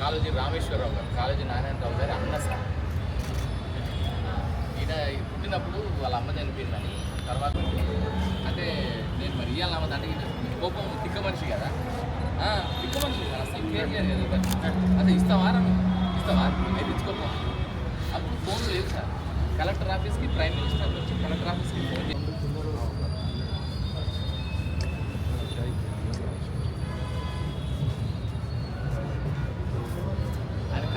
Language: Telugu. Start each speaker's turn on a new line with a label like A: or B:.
A: కాలేజీ రామేశ్వరరావు గారు కాలేజీ నారాయణరావు గారి అన్న సార్. ఈయన పుట్టినప్పుడు వాళ్ళ అమ్మ చనిపోయిందని. తర్వాత అంటే నేను మరి ఇయ్యాలి అమ్మ అంటే కోపం తిక్క మనిషి కదా. తిక్క మనిషి కదా. అసలు కేర్ చేయరు కదా అదే ఇస్తావా ఇస్తావా? నేను ఇచ్చుకోపం అప్పుడు ఫోన్ లేదు సార్. కలెక్టర్ ఆఫీస్కి ప్రైమ్ మినిస్టర్ నుంచి